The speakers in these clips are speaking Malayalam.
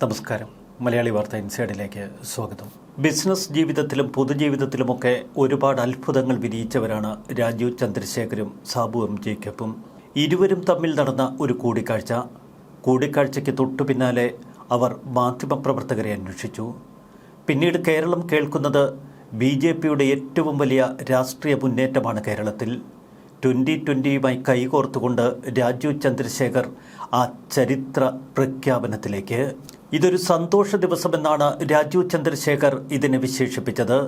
നമസ്കാരം. മലയാളി വാർത്ത ഇൻസൈഡിലേക്ക് സ്വാഗതം. ബിസിനസ് ജീവിതത്തിലും പൊതുജീവിതത്തിലുമൊക്കെ ഒരുപാട് അത്ഭുതങ്ങൾ വിരിയിച്ചവരാണ് രാജീവ് ചന്ദ്രശേഖരും സാബു എം ജേക്കബും. ഇരുവരും തമ്മിൽ നടന്ന ഒരു കൂടിക്കാഴ്ച. കൂടിക്കാഴ്ചയ്ക്ക് തൊട്ടു പിന്നാലെ അവർ മാധ്യമപ്രവർത്തകരെ അന്വേഷിച്ചു. പിന്നീട് കേരളം കേൾക്കുന്നത് ബി ജെ പിയുടെ ഏറ്റവും വലിയ രാഷ്ട്രീയ മുന്നേറ്റമാണ് കേരളത്തിൽ. ട്വന്റി ട്വന്റിയുമായി കൈകോർത്തുകൊണ്ട് രാജീവ് ചന്ദ്രശേഖർ ആ ചരിത്ര പ്രഖ്യാപനത്തിലേക്ക് ഇതൊരു സന്തോഷ ദിവസമെന്നാണ് രാജീവ് ചന്ദ്രശേഖർ ഇതിനെ വിശേഷിപ്പിച്ചത്.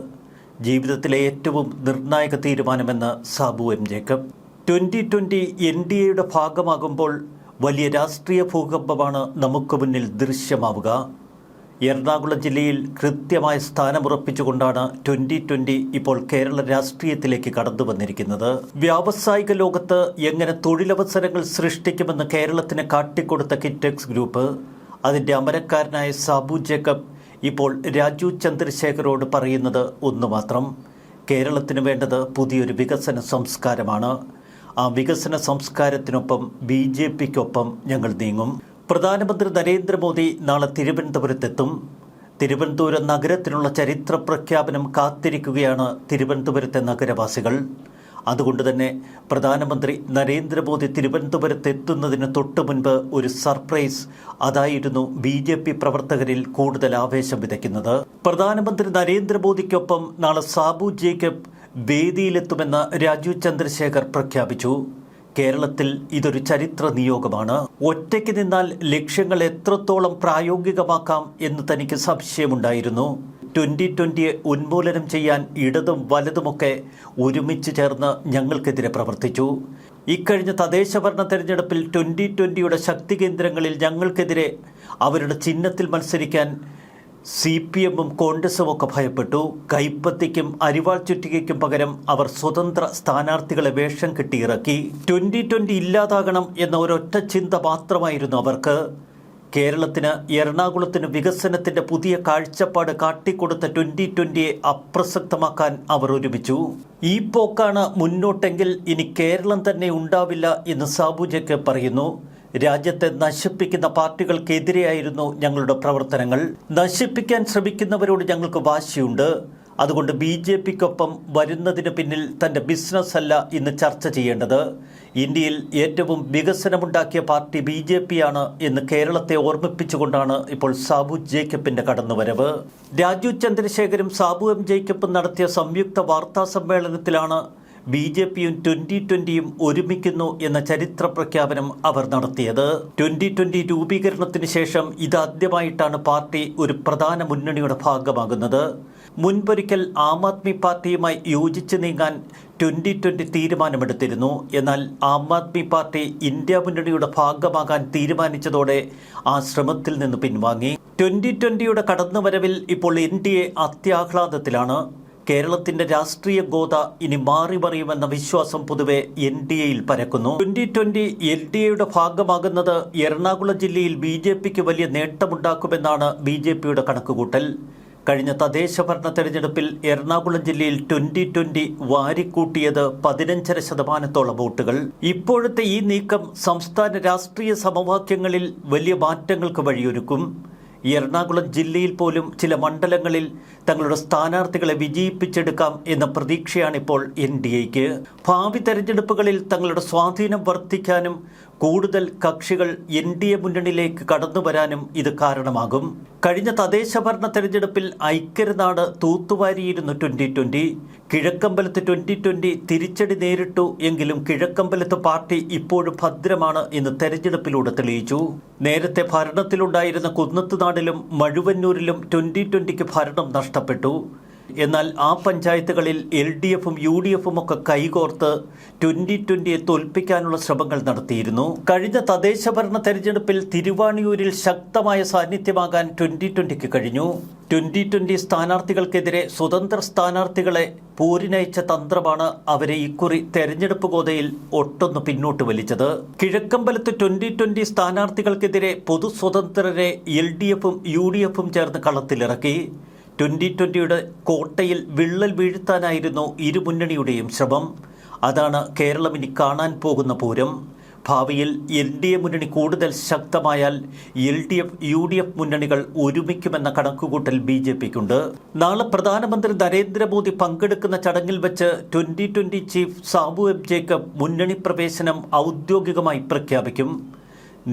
ജീവിതത്തിലെ ഏറ്റവും നിർണായക തീരുമാനമെന്ന് Sabu M Jacob. Twenty twenty N D എയുടെ ഭാഗമാകുമ്പോൾ വലിയ രാഷ്ട്രീയ ഭൂകമ്പമാണ് നമുക്ക് മുന്നിൽ ദൃശ്യമാവുക. എറണാകുളം ജില്ലയിൽ കൃത്യമായ സ്ഥാനമുറപ്പിച്ചുകൊണ്ടാണ് ട്വന്റി ട്വന്റി ഇപ്പോൾ കേരള രാഷ്ട്രീയത്തിലേക്ക് കടന്നു വന്നിരിക്കുന്നത്. വ്യാവസായിക ലോകത്ത് എങ്ങനെ തൊഴിലവസരങ്ങൾ സൃഷ്ടിക്കുമെന്ന് കേരളത്തിന് കാട്ടിക്കൊടുത്ത കിറ്റെക്സ് ഗ്രൂപ്പ് അതിന്റെ അമരക്കാരനായ സാബു ജേക്കബ് ഇപ്പോൾ രാജു ചന്ദ്രശേഖരോട് പറയുന്നത് ഒന്ന് മാത്രം കേരളത്തിന് വേണ്ടത് പുതിയൊരു വികസന സംസ്കാരമാണ്. ആ വികസന സംസ്കാരത്തിനൊപ്പം ബി ജെ പിക്കൊപ്പം ഞങ്ങൾ നീങ്ങും. പ്രധാനമന്ത്രി നരേന്ദ്രമോദി നാളെ തിരുവനന്തപുരത്തെത്തും. തിരുവനന്തപുരം നഗരത്തിനുള്ള ചരിത്ര പ്രഖ്യാപനം കാത്തിരിക്കുകയാണ് തിരുവനന്തപുരത്തെ നഗരവാസികൾ. അതുകൊണ്ട് തന്നെ പ്രധാനമന്ത്രി നരേന്ദ്രമോദി തിരുവനന്തപുരത്ത് എത്തുന്നതിന് തൊട്ട് മുൻപ് ഒരു സർപ്രൈസ് അതായിരുന്നു ബി ജെ പി പ്രവർത്തകരിൽ കൂടുതൽ ആവേശം വിതയ്ക്കുന്നത്. പ്രധാനമന്ത്രി നരേന്ദ്രമോദിക്കൊപ്പം നാളെ സാബു ജേക്കബ് വേദിയിലെത്തുമെന്ന് രാജീവ് ചന്ദ്രശേഖർ പ്രഖ്യാപിച്ചു. കേരളത്തിൽ ഇതൊരു ചരിത്ര നിയോഗമാണ്. ഒറ്റയ്ക്ക് നിന്നാൽ ലക്ഷ്യങ്ങൾ എത്രത്തോളം പ്രായോഗികമാക്കാം എന്ന് തനിക്ക് സംശയമുണ്ടായിരുന്നു. ട്വന്റി ട്വന്റിയെ ഉന്മൂലനം ചെയ്യാൻ ഇടതും വലതുമൊക്കെ ഒരുമിച്ച് ചേർന്ന് ഞങ്ങൾക്കെതിരെ പ്രവർത്തിച്ചു. ഇക്കഴിഞ്ഞ തദ്ദേശഭരണ തെരഞ്ഞെടുപ്പിൽ ട്വന്റി ട്വന്റിയുടെ ശക്തി കേന്ദ്രങ്ങളിൽ ഞങ്ങൾക്കെതിരെ അവരുടെ ചിഹ്നത്തിൽ മത്സരിക്കാൻ സി പി എമ്മും കോൺഗ്രസും ഒക്കെ ഭയപ്പെട്ടു. കൈപ്പത്തിക്കും അരിവാൾ ചുറ്റികയ്ക്കും പകരം അവർ സ്വതന്ത്ര സ്ഥാനാർത്ഥികളെ വേഷം കെട്ടിയിറക്കി ട്വന്റി ട്വന്റി ഇല്ലാതാകണം എന്ന ഒരൊറ്റ ചിന്ത മാത്രമായിരുന്നു അവർക്ക്. കേരളത്തിന് എറണാകുളത്തിന് വികസനത്തിന്റെ പുതിയ കാഴ്ചപ്പാട് കാട്ടിക്കൊടുത്ത ട്വന്റി ട്വന്റിയെ അപ്രസക്തമാക്കാൻ അവർ ഒരുമിച്ചു. ഈ പോക്കാണ് മുന്നോട്ടെങ്കിൽ ഇനി കേരളം തന്നെ ഉണ്ടാവില്ല എന്ന് സാബു ജേക്കബ് പറയുന്നു. രാജ്യത്തെ നശിപ്പിക്കുന്ന പാർട്ടികൾക്കെതിരെയായിരുന്നു ഞങ്ങളുടെ പ്രവർത്തനങ്ങൾ. നശിപ്പിക്കാൻ ശ്രമിക്കുന്നവരോട് ഞങ്ങൾക്ക് വാശിയുണ്ട്. അതുകൊണ്ട് ബി ജെ പിക്കൊപ്പം വരുന്നതിന് പിന്നിൽ തന്റെ ബിസിനസ് അല്ല ഇന്ന് ചർച്ച ചെയ്യേണ്ടത്. ഇന്ത്യയിൽ ഏറ്റവും വികസനമുണ്ടാക്കിയ പാർട്ടി ബി ജെ പി ആണ് എന്ന് കേരളത്തെ ഓർമ്മിപ്പിച്ചുകൊണ്ടാണ് ഇപ്പോൾ സാബു ജേക്കബിന്റെ കടന്നുവരവ്. രാജീവ് ചന്ദ്രശേഖരും സാബു എം ജേക്കബും നടത്തിയ സംയുക്ത വാർത്താ സമ്മേളനത്തിലാണ് ബി ജെ പിയും ട്വന്റി ട്വന്റിയും ഒരുമിക്കുന്നു എന്ന ചരിത്ര പ്രഖ്യാപനം അവർ നടത്തിയത്. ട്വന്റി ട്വന്റി രൂപീകരണത്തിന് ശേഷം ഇതാദ്യമായിട്ടാണ് പാർട്ടി ഒരു പ്രധാന മുന്നണിയുടെ ഭാഗമാകുന്നത്. മുൻപൊരിക്കൽ ആം ആദ്മി പാർട്ടിയുമായി യോജിച്ച് നീങ്ങാൻ ട്വന്റി ട്വന്റി തീരുമാനമെടുത്തിരുന്നു. എന്നാൽ ആം ആദ്മി പാർട്ടി ഇന്ത്യ മുന്നണിയുടെ ഭാഗമാകാൻ തീരുമാനിച്ചതോടെ ആ ശ്രമത്തിൽ നിന്ന് പിൻവാങ്ങി. ട്വന്റി ട്വന്റിയുടെ കടന്നുവരവിൽ ഇപ്പോൾ എ അത്യാഹ്ലാദത്തിലാണ്. കേരളത്തിന്റെ രാഷ്ട്രീയ ഗോത ഇനി മാറി മറിയുമെന്ന വിശ്വാസം പൊതുവെ എൻ ഡി എയിൽ പരക്കുന്നു. ട്വന്റി ട്വന്റി എൽ ഡി എയുടെ ഭാഗമാകുന്നത് എറണാകുളം ജില്ലയിൽ ബി ജെ പിക്ക് വലിയ നേട്ടമുണ്ടാക്കുമെന്നാണ് ബി ജെ പിയുടെ കണക്കുകൂട്ടൽ. കഴിഞ്ഞ തദ്ദേശ ഭരണ തെരഞ്ഞെടുപ്പിൽ എറണാകുളം ജില്ലയിൽ ട്വന്റി ട്വന്റി വാരിക്കൂട്ടിയത് പതിനഞ്ചര ശതമാനത്തോളം വോട്ടുകൾ. ഇപ്പോഴത്തെ ഈ നീക്കം സംസ്ഥാന രാഷ്ട്രീയ സമവാക്യങ്ങളിൽ വലിയ മാറ്റങ്ങൾക്ക് വഴിയൊരുക്കും. എറണാകുളം ജില്ലയിൽ പോലും ചില മണ്ഡലങ്ങളിൽ തങ്ങളുടെ സ്ഥാനാർത്ഥികളെ വിജയിപ്പിച്ചെടുക്കാം എന്ന പ്രതീക്ഷയാണിപ്പോൾ എൻ ഡി എക്ക്. ഭാവി തെരഞ്ഞെടുപ്പുകളിൽ തങ്ങളുടെ സ്വാധീനം വർദ്ധിക്കാനും കൂടുതൽ കക്ഷികൾ എൻ ഡി എ മുന്നണിയിലേക്ക് കടന്നു വരാനും ഇത് കാരണമാകും. കഴിഞ്ഞ തദ്ദേശ ഭരണ തെരഞ്ഞെടുപ്പിൽ ഐക്യരനാട് തൂത്തുവാരിയിരുന്നു ട്വന്റി ട്വന്റി. കിഴക്കമ്പലത്ത് ട്വന്റി ട്വന്റി തിരിച്ചടി നേരിട്ടു എങ്കിലും കിഴക്കമ്പലത്ത് പാർട്ടി ഇപ്പോഴും ഭദ്രമാണ് എന്ന് തെരഞ്ഞെടുപ്പിലൂടെ തെളിയിച്ചു. നേരത്തെ ഭരണത്തിലുണ്ടായിരുന്ന കുന്നത്തുനാടിലും മഴുവന്നൂരിലും ട്വന്റി ട്വന്റിക്ക് ഭരണം നഷ്ടപ്പെട്ടു. എന്നാൽ ആ പഞ്ചായത്തുകളിൽ എൽ ഡി എഫും യു ഡി എഫും ഒക്കെ കൈകോർത്ത് ട്വന്റി ട്വന്റിയെ തോൽപ്പിക്കാനുള്ള ശ്രമങ്ങൾ നടത്തിയിരുന്നു. കഴിഞ്ഞ തദ്ദേശ ഭരണ തെരഞ്ഞെടുപ്പിൽ തിരുവാണിയൂരിൽ ശക്തമായ സാന്നിധ്യമാകാൻ ട്വന്റി ട്വന്റിക്ക് കഴിഞ്ഞു. ട്വന്റി ട്വന്റി സ്ഥാനാർത്ഥികൾക്കെതിരെ സ്വതന്ത്ര സ്ഥാനാർത്ഥികളെ പോരിനയച്ച തന്ത്രമാണ് അവരെ ഇക്കുറി തെരഞ്ഞെടുപ്പ് ഗോതയിൽ ഒട്ടൊന്ന് പിന്നോട്ട് വലിച്ചത്. കിഴക്കമ്പലത്ത് ട്വന്റി ട്വന്റി സ്ഥാനാർത്ഥികൾക്കെതിരെ പൊതു സ്വതന്ത്രരെ എൽ ഡി എഫും യു ഡി എഫും ചേർന്ന് കളത്തിലിറക്കി. ട്വന്റി ട്വന്റിയുടെ കോട്ടയിൽ വിള്ളൽ വീഴ്ത്താനായിരുന്നു ഇരു മുന്നണിയുടെയും ശ്രമം. അതാണ് കേരളം ഇനി കാണാൻ പോകുന്ന പൂരം. ഭാവിയിൽ എൽ ഡി എ മുന്നണി കൂടുതൽ ശക്തമായാൽ L D F U D F മുന്നണികൾ ഒരുമിക്കുമെന്ന കണക്കുകൂട്ടൽ ബി ജെ പിക്കുണ്ട്. നാളെ പ്രധാനമന്ത്രി നരേന്ദ്രമോദി പങ്കെടുക്കുന്ന ചടങ്ങിൽ വെച്ച് twenty twenty chief Sabu M Jacob മുന്നണി പ്രവേശനം ഔദ്യോഗികമായി പ്രഖ്യാപിക്കും.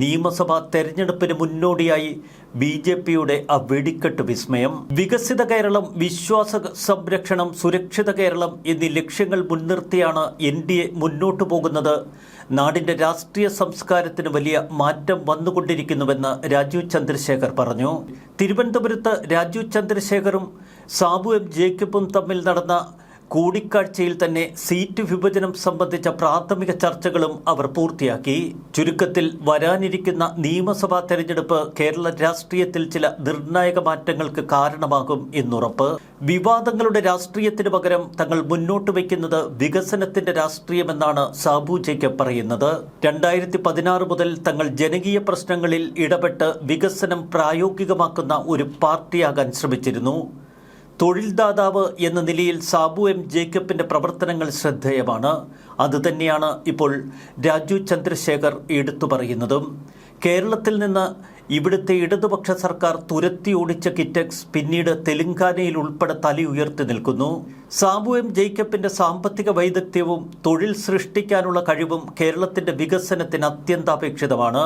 നിയമസഭാ തെരഞ്ഞെടുപ്പിന് മുന്നോടിയായി ബി ജെ പിയുടെ ആ വെടിക്കെട്ട് വിസ്മയം. വികസിത കേരളം വിശ്വാസ സംരക്ഷണം സുരക്ഷിത കേരളം എന്നീ ലക്ഷ്യങ്ങൾ മുൻനിർത്തിയാണ് എൻ ഡി എ മുന്നോട്ടു പോകുന്നത്. നാടിന്റെ രാഷ്ട്രീയ സംസ്കാരത്തിന് വലിയ മാറ്റം വന്നുകൊണ്ടിരിക്കുന്നുവെന്ന് രാജീവ് ചന്ദ്രശേഖർ പറഞ്ഞു. തിരുവനന്തപുരത്ത് രാജീവ് ചന്ദ്രശേഖറും സാബു എം ജേക്കബും തമ്മിൽ നടന്ന കൂടിക്കാഴ്ചയിൽ തന്നെ സീറ്റ് വിഭജനം സംബന്ധിച്ച പ്രാഥമിക ചർച്ചകളും അവർ പൂർത്തിയാക്കി. ചുരുക്കത്തിൽ വരാനിരിക്കുന്ന നിയമസഭാ തെരഞ്ഞെടുപ്പ് കേരള രാഷ്ട്രീയത്തിൽ ചില നിർണായക മാറ്റങ്ങൾക്ക് കാരണമാകും എന്നുറപ്പ്. വിവാദങ്ങളുടെ രാഷ്ട്രീയത്തിന് പകരം തങ്ങൾ മുന്നോട്ട് വയ്ക്കുന്നത് വികസനത്തിന്റെ രാഷ്ട്രീയമെന്നാണ് സാബു ജേക്കബ് പറയുന്നത്. രണ്ടായിരത്തി പതിനാറ് മുതൽ തങ്ങൾ ജനകീയ പ്രശ്നങ്ങളിൽ ഇടപെട്ട് വികസനം പ്രായോഗികമാക്കുന്ന ഒരു പാർട്ടിയാകാൻ ശ്രമിച്ചിരുന്നു. തൊഴിൽദാതാവ് എന്ന നിലയിൽ സാബു എം ജേക്കബിന്റെ പ്രവർത്തനങ്ങൾ ശ്രദ്ധേയമാണ്. അതുതന്നെയാണ് ഇപ്പോൾ രാജു ചന്ദ്രശേഖർ എടുത്തു പറയുന്നതും. കേരളത്തിൽ നിന്ന് ഇവിടുത്തെ ഇടതുപക്ഷ സർക്കാർ തുരത്തി ഓടിച്ച കിറ്റക്സ് പിന്നീട് തെലങ്കാനയിൽ ഉൾപ്പെടെ തലി ഉയർത്തി നിൽക്കുന്നു. സാബു എം ജേക്കബിന്റെ സാമ്പത്തിക വൈദഗ്ധ്യവും തൊഴിൽ സൃഷ്ടിക്കാനുള്ള കഴിവും കേരളത്തിന്റെ വികസനത്തിന് അത്യന്താപേക്ഷിതമാണ്.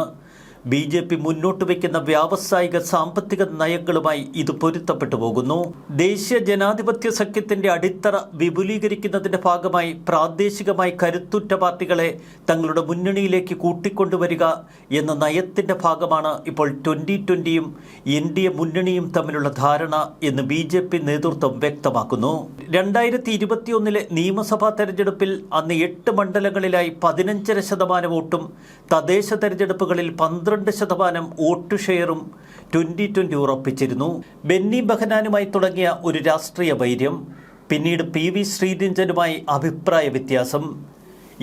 ബി ജെ പി മുന്നോട്ട് വയ്ക്കുന്ന വ്യാവസായിക സാമ്പത്തിക നയങ്ങളുമായി ഇത് പൊരുത്തപ്പെട്ടു പോകുന്നു. ദേശീയ ജനാധിപത്യ സഖ്യത്തിന്റെ അടിത്തറ വിപുലീകരിക്കുന്നതിന്റെ ഭാഗമായി പ്രാദേശികമായി കരുത്തുറ്റ പാർട്ടികളെ തങ്ങളുടെ മുന്നണിയിലേക്ക് കൂട്ടിക്കൊണ്ടുവരിക എന്ന നയത്തിന്റെ ഭാഗമാണ് ഇപ്പോൾ ട്വന്റി ട്വന്റിയും എൻ ഡി എ മുന്നണിയും തമ്മിലുള്ള ധാരണ എന്ന് ബി ജെ പി നേതൃത്വം വ്യക്തമാക്കുന്നു. രണ്ടായിരത്തി ഇരുപത്തിയൊന്നിലെ നിയമസഭാ തെരഞ്ഞെടുപ്പിൽ അന്ന് എട്ട് മണ്ഡലങ്ങളിലായി പതിനഞ്ചര ശതമാനം വോട്ടും തദ്ദേശ തെരഞ്ഞെടുപ്പുകളിൽ പന്ത്രണ്ട് ശതമാനം വോട്ട് ഷെയറും ട്വന്റി ട്വന്റി ഉറപ്പിച്ചിരുന്നു. ബെന്നി ബഹനാനുമായി തുടങ്ങിയ ഒരു രാഷ്ട്രീയ വൈര്യം പിന്നീട് പി വി ശ്രീരഞ്ജനുമായി അഭിപ്രായ വ്യത്യാസം.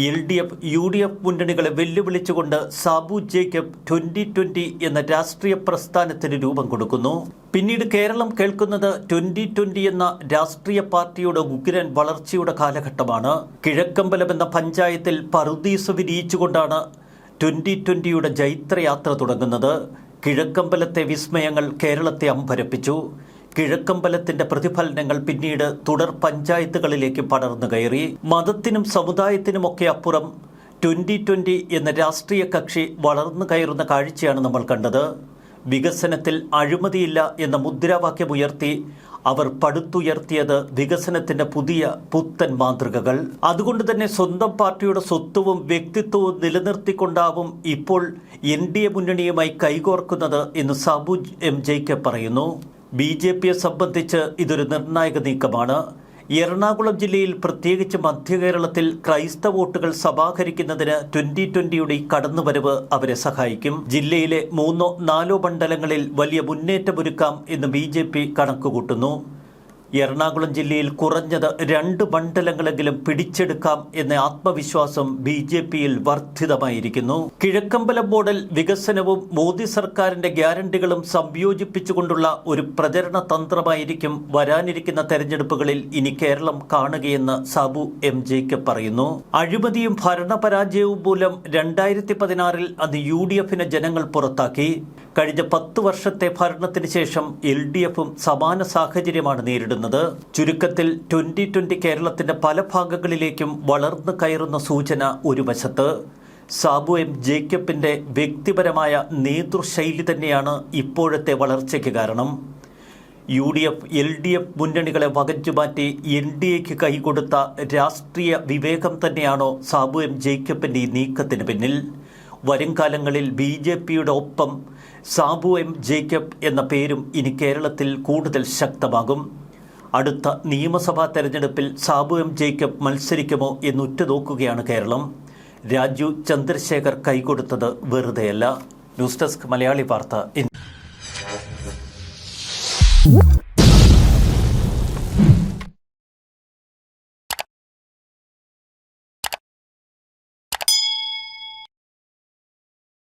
L D F U D F മുന്നണികളെ വെല്ലുവിളിച്ചുകൊണ്ട് സാബു ജേക്കബ് ട്വന്റി ട്വന്റി എന്ന രാഷ്ട്രീയ പ്രസ്ഥാനത്തിന് രൂപം കൊടുക്കുന്നു. പിന്നീട് കേരളം കേൾക്കുന്നത് ട്വന്റി ട്വന്റി എന്ന രാഷ്ട്രീയ പാർട്ടിയുടെ ഉഗ്രൻ വളർച്ചയുടെ കാലഘട്ടമാണ്. കിഴക്കമ്പലം എന്ന പഞ്ചായത്തിൽ പറുദീസ് വിരിയിച്ചുകൊണ്ടാണ് ട്വന്റി ട്വന്റിയുടെ ജൈത്രയാത്ര തുടങ്ങുന്നത് കിഴക്കമ്പലത്തെ വിസ്മയങ്ങൾ കേരളത്തെ അമ്പരപ്പിച്ചു. കിഴക്കമ്പലത്തിന്റെ പ്രതിഫലനങ്ങൾ പിന്നീട് തുടർ പഞ്ചായത്തുകളിലേക്ക് പടർന്നു കയറി. മതത്തിനും സമുദായത്തിനുമൊക്കെ അപ്പുറം ട്വന്റി ട്വന്റി എന്ന രാഷ്ട്രീയ കക്ഷി വളർന്നു കയറുന്ന കാഴ്ചയാണ് നമ്മൾ കണ്ടത്. വികസനത്തിൽ അഴിമതിയില്ല എന്ന മുദ്രാവാക്യം ഉയർത്തി അവർ പടുത്തുയർത്തിയത് വികസനത്തിന്റെ പുതിയ പുത്തൻ മാതൃകകൾ. അതുകൊണ്ട് തന്നെ സ്വന്തം പാർട്ടിയുടെ സ്വത്വവും വ്യക്തിത്വവും നിലനിർത്തിക്കൊണ്ടാവും ഇപ്പോൾ എൻ ഡി എ മുന്നണിയുമായി കൈകോർക്കുന്നത് എന്ന് സാബു എം ജയ്ക്ക് പറയുന്നു. ബി ജെ പിയെ സംബന്ധിച്ച് ഇതൊരു നിർണായക നീക്കമാണ്. എറണാകുളം ജില്ലയിൽ പ്രത്യേകിച്ച് മധ്യകേരളത്തിൽ ക്രൈസ്തവ വോട്ടുകൾ സഭാകരിക്കുന്നതിന് ട്വന്റി ട്വന്റിയുടെ കടന്നുവരവ് അവരെ സഹായിക്കും. ജില്ലയിലെ മൂന്നോ നാലോ മണ്ഡലങ്ങളിൽ വലിയ മുന്നേറ്റമൊരുക്കാം എന്ന് ബി ജെ പി കണക്കുകൂട്ടുന്നു. എറണാകുളം ജില്ലയിൽ കുറഞ്ഞത് രണ്ട് മണ്ഡലങ്ങളെങ്കിലും പിടിച്ചെടുക്കാം എന്ന ആത്മവിശ്വാസം ബി ജെ പിയിൽ വർദ്ധിതമായിരിക്കുന്നു. കിഴക്കമ്പലം മോഡൽ വികസനവും മോദി സർക്കാരിന്റെ ഗ്യാരണ്ടികളും സംയോജിപ്പിച്ചുകൊണ്ടുള്ള ഒരു പ്രചരണ തന്ത്രമായിരിക്കും വരാനിരിക്കുന്ന തെരഞ്ഞെടുപ്പുകളിൽ ഇനി കേരളം കാണുകയെന്ന് സാബു എം ജെക്ക് പറയുന്നു. അഴിമതിയും ഭരണപരാജയവും മൂലം രണ്ടായിരത്തി പതിനാറിൽ അത് യു ഡി എഫിനെ ജനങ്ങൾ പുറത്താക്കി. കഴിഞ്ഞ പത്ത് വർഷത്തെ ഭരണത്തിന് ശേഷം എൽ ഡി എഫും സമാന സാഹചര്യമാണ് നേരിടുന്നത്. ചുരുക്കത്തിൽ ട്വന്റി ട്വന്റി കേരളത്തിന്റെ പല ഭാഗങ്ങളിലേക്കും വളർന്നു കയറുന്ന സൂചന ഒരു വശത്ത്. സാബു എം ജേക്കബിന്റെ വ്യക്തിപരമായ നേതൃശൈലി തന്നെയാണ് ഇപ്പോഴത്തെ വളർച്ചയ്ക്ക് കാരണം. U D F L D F മുന്നണികളെ വകച്ചുമാറ്റി എൻ ഡി എക്ക് കൈകൊടുത്ത രാഷ്ട്രീയ വിവേകം തന്നെയാണോ സാബു എം ജേക്കബിന്റെ ഈ നീക്കത്തിന് പിന്നിൽ? വരും കാലങ്ങളിൽ ബി ജെ പിയുടെ ഒപ്പം സാബു എം ജേക്കബ് എന്ന പേരും ഇനി കേരളത്തിൽ കൂടുതൽ ശക്തമാകും. അടുത്ത നിയമസഭാ തെരഞ്ഞെടുപ്പിൽ സാബു എം ജേക്കബ് മത്സരിക്കുമോ എന്ന് ഉറ്റുനോക്കുകയാണ് കേരളം. രാജു ചന്ദ്രശേഖർ കൈകൊടുത്തത് വെറുതെയല്ല. ന്യൂസ് ഡെസ്ക് മലയാളി വാർത്ത